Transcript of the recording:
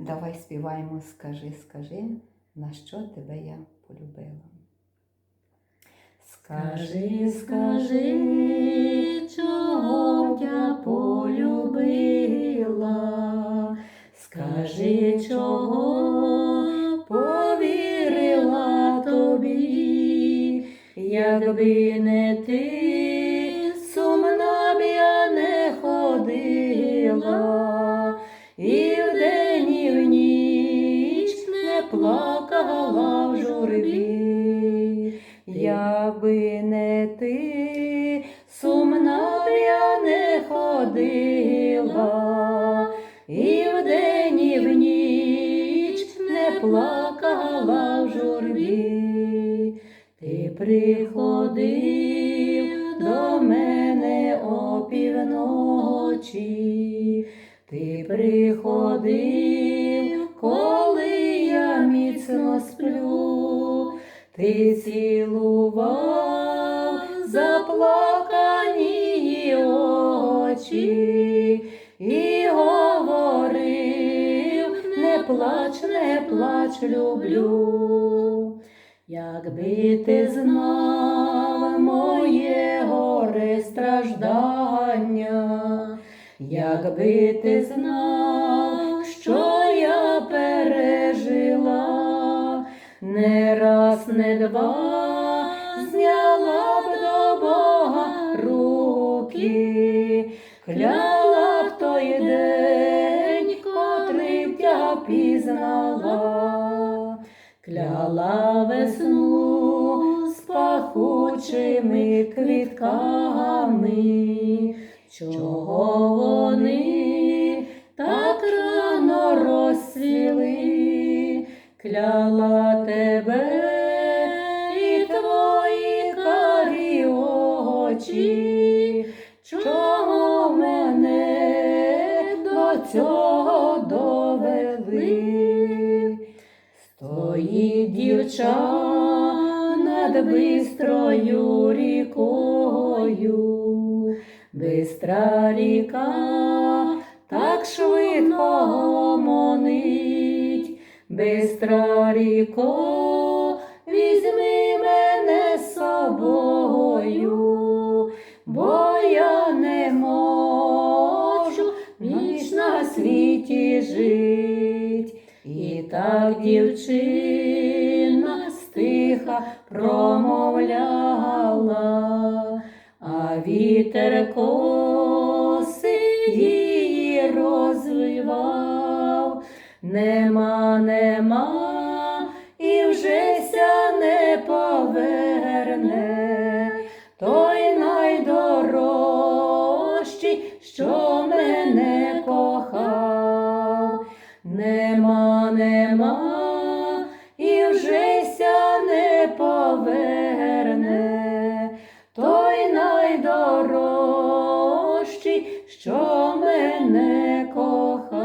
Давай співаємо, скажи, скажи, на що тебе я полюбила. Скажи, скажи, чого я полюбила, скажи, чого повірила тобі, якби не ти, плакала в журбі. Якби не ти, сумна я не ходила, і вдень, і в ніч не плакала в журбі. Ти приходив до мене опівночі, ти приходив, я міцно сплю. Ти цілував заплакані очі і говорив, не плач, не плач, люблю. Якби ти знав моє горе страждання, якби ти знав, не раз, не два зняла б до Бога руки, кляла б той день, котрий б я пізнала, кляла весну з пахучими квітками, чого вони так рано розцвіли, кляла очі, чого мене до цього довели. Стоїть дівча над бистрою рікою, бистра ріка так швидко гомонить, бистра ріко, бо я не можу ніч на світі жить. І так дівчина стиха промовляла, а вітер коси її розвивав, нема, нема, що мене кохав. Нема, нема, і вже ся не поверне, той найдорожчий, що мене кохав.